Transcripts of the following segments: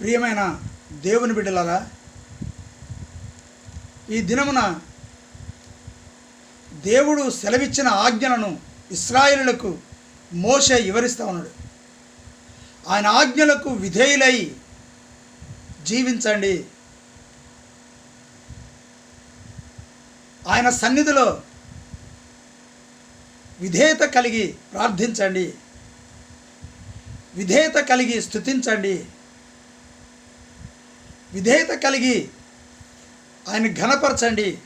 ప్రియమైన దేవుని బిడ్డలారా ఈ దినమున దేవుడు సెలవిచ్చిన ఆజ్ఞలను ఇస్రాయిలకు మోషే వివరిస్తూ ఉన్నాడు. ఆయన ఆజ్ఞలకు విధేయులై జీవించండి. ఆయన సన్నిధిలో విధేయత కలిగి ప్రార్థించండి. విధేయత కలిగి స్థుతించండి విధేయత కలిగి ఆయన ఘనపరచండి.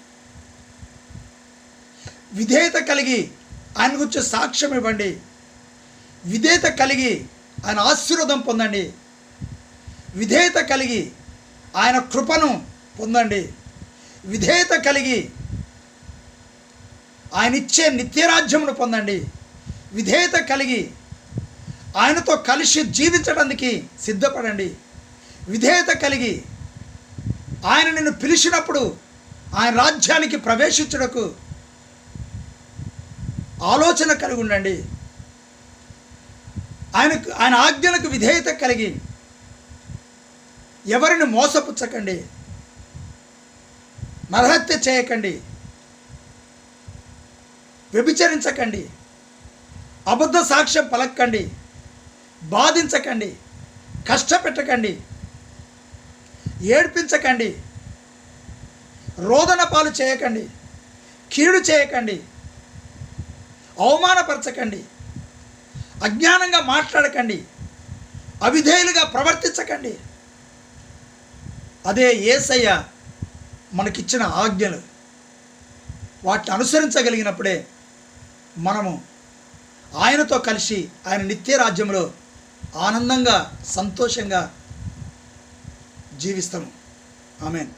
విధేయత కలిగి ఆయన గురించి సాక్ష్యం ఇవ్వండి. విధేయత కలిగి ఆయన ఆశీర్వాదం పొందండి. విధేయత కలిగి ఆయన కృపను పొందండి. విధేయత కలిగి ఆయన ఇచ్చే నిత్యరాజ్యమును పొందండి. విధేయత కలిగి ఆయనతో కలిసి జీవించడానికి సిద్ధపడండి. విధేయత కలిగి ఆయన నిన్ను పిలిచినప్పుడు ఆయన రాజ్యానికి ప్రవేశించుటకు ఆలోచన కలిగి ఉండండి. ఆయనకు ఆయన ఆజ్ఞలకు విధేయత కలిగి ఎవరిని మోసపుచ్చకండి. నరహత్య చేయకండి. వ్యభిచరించకండి. అబద్ధ సాక్ష్యం పలక్కండి బాధించకండి. కష్టపెట్టకండి. ఏడ్పించకండి. రోదన పాలు చేయకండి. కీడు చేయకండి. అవమానపరచకండి. అజ్ఞానంగా మాట్లాడకండి. అవిధేయులుగా ప్రవర్తించకండి. అదే ఏసయ్య మనకిచ్చిన ఆజ్ఞలు. వాటిని అనుసరించగలిగినప్పుడే మనము ఆయనతో కలిసి ఆయన నిత్య రాజ్యంలో ఆనందంగా సంతోషంగా జీవిస్తాము ఆమెన్.